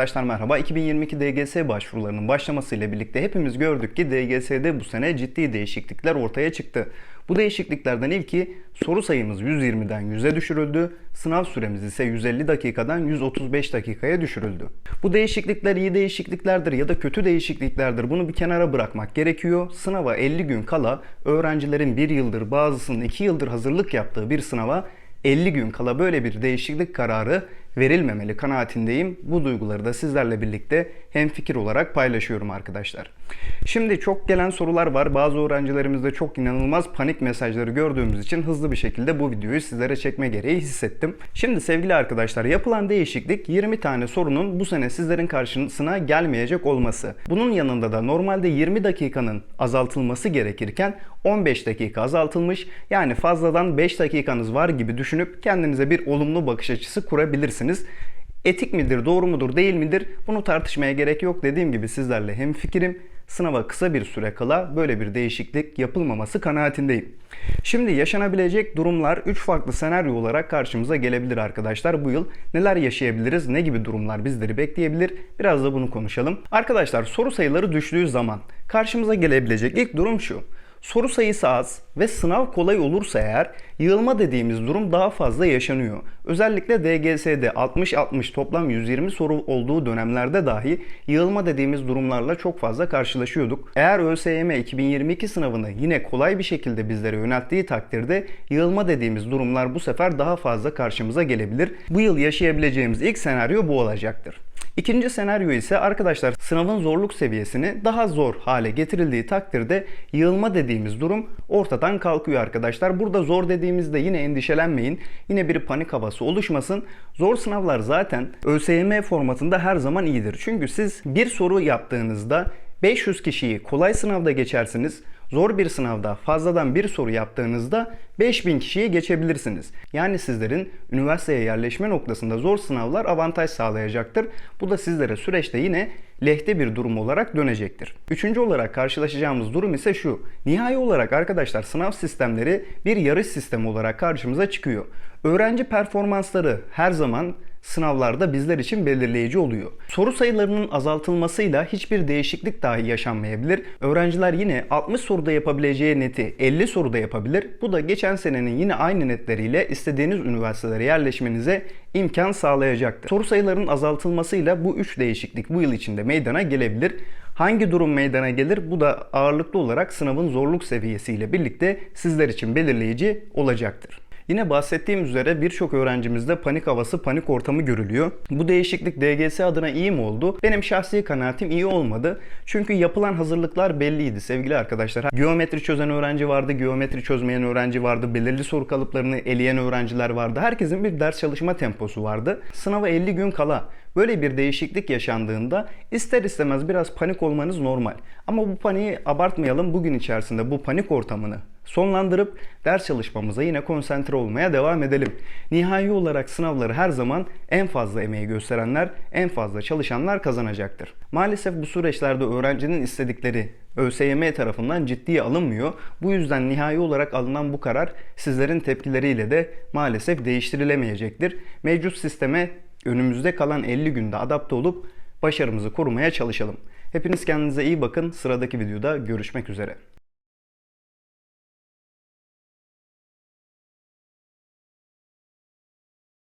Arkadaşlar merhaba. 2022 DGS başvurularının başlamasıyla birlikte hepimiz gördük ki DGS'de bu sene ciddi değişiklikler ortaya çıktı. Bu değişikliklerden ilki soru sayımız 120'den 100'e düşürüldü. Sınav süremiz ise 150 dakikadan 135 dakikaya düşürüldü. Bu değişiklikler iyi değişikliklerdir ya da kötü değişikliklerdir. Bunu bir kenara bırakmak gerekiyor. Sınava 50 gün kala öğrencilerin 1 yıldır bazısının 2 yıldır hazırlık yaptığı bir sınava 50 gün kala böyle bir değişiklik kararı verilmemeli kanaatindeyim. Bu duyguları da sizlerle birlikte hem fikir olarak paylaşıyorum arkadaşlar. Şimdi çok gelen sorular var. Bazı öğrencilerimizde çok inanılmaz panik mesajları gördüğümüz için hızlı bir şekilde bu videoyu sizlere çekme gereği hissettim. Şimdi sevgili arkadaşlar yapılan değişiklik 20 tane sorunun bu sene sizlerin karşısına gelmeyecek olması. Bunun yanında da normalde 20 dakikanın azaltılması gerekirken 15 dakika azaltılmış. Yani fazladan 5 dakikanız var gibi düşünüp kendinize bir olumlu bakış açısı kurabilirsiniz. Etik midir, doğru mudur, değil midir? Bunu tartışmaya gerek yok. Dediğim gibi sizlerle hem fikrim sınava kısa bir süre kala böyle bir değişiklik yapılmaması kanaatindeyim. Şimdi yaşanabilecek durumlar 3 farklı senaryo olarak karşımıza gelebilir arkadaşlar. Bu yıl neler yaşayabiliriz, ne gibi durumlar bizleri bekleyebilir? Biraz da bunu konuşalım. Arkadaşlar soru sayıları düştüğü zaman karşımıza gelebilecek ilk durum şu. Soru sayısı az ve sınav kolay olursa eğer yığılma dediğimiz durum daha fazla yaşanıyor. Özellikle DGS'de 60-60 toplam 120 soru olduğu dönemlerde dahi yığılma dediğimiz durumlarla çok fazla karşılaşıyorduk. Eğer ÖSYM 2022 sınavını yine kolay bir şekilde bizlere yönelttiği takdirde yığılma dediğimiz durumlar bu sefer daha fazla karşımıza gelebilir. Bu yıl yaşayabileceğimiz ilk senaryo bu olacaktır. İkinci senaryo ise arkadaşlar sınavın zorluk seviyesini daha zor hale getirildiği takdirde yığılma dediğimiz durum ortadan kalkıyor arkadaşlar. Burada zor dediğimizde yine endişelenmeyin. Yine bir panik havası oluşmasın. Zor sınavlar zaten ÖSYM formatında her zaman iyidir. Çünkü siz bir soru yaptığınızda 500 kişiyi kolay sınavda geçersiniz. Zor bir sınavda fazladan bir soru yaptığınızda 5000 kişiyi geçebilirsiniz. Yani sizlerin üniversiteye yerleşme noktasında zor sınavlar avantaj sağlayacaktır. Bu da sizlere süreçte yine lehte bir durum olarak dönecektir. Üçüncü olarak karşılaşacağımız durum ise şu. Nihai olarak arkadaşlar sınav sistemleri bir yarış sistemi olarak karşımıza çıkıyor. Öğrenci performansları her zaman sınavlarda bizler için belirleyici oluyor. Soru sayılarının azaltılmasıyla hiçbir değişiklik dahi yaşanmayabilir. Öğrenciler yine 60 soruda yapabileceği neti 50 soruda yapabilir. Bu da geçen senenin yine aynı netleriyle istediğiniz üniversitelere yerleşmenize imkan sağlayacaktır. Soru sayılarının azaltılmasıyla bu üç değişiklik bu yıl içinde meydana gelebilir. Hangi durum meydana gelir? Bu da ağırlıklı olarak sınavın zorluk seviyesiyle birlikte sizler için belirleyici olacaktır. Yine bahsettiğim üzere birçok öğrencimizde panik havası, panik ortamı görülüyor. Bu değişiklik DGS adına iyi mi oldu? Benim şahsi kanaatim iyi olmadı. Çünkü yapılan hazırlıklar belliydi sevgili arkadaşlar. Geometri çözen öğrenci vardı, geometri çözmeyen öğrenci vardı, belirli soru kalıplarını eleyen öğrenciler vardı. Herkesin bir ders çalışma temposu vardı. Sınava 50 gün kala Böyle bir değişiklik yaşandığında ister istemez biraz panik olmanız normal. Ama bu paniği abartmayalım. Bugün içerisinde bu panik ortamını sonlandırıp ders çalışmamıza yine konsantre olmaya devam edelim. Nihai olarak sınavları her zaman en fazla emeği gösterenler, en fazla çalışanlar kazanacaktır. Maalesef bu süreçlerde öğrencinin istedikleri ÖSYM tarafından ciddiye alınmıyor. Bu yüzden nihai olarak alınan bu karar sizlerin tepkileriyle de maalesef değiştirilemeyecektir. Mevcut sisteme önümüzde kalan 50 günde adapte olup başarımızı korumaya çalışalım. Hepiniz kendinize iyi bakın. Sıradaki videoda görüşmek üzere.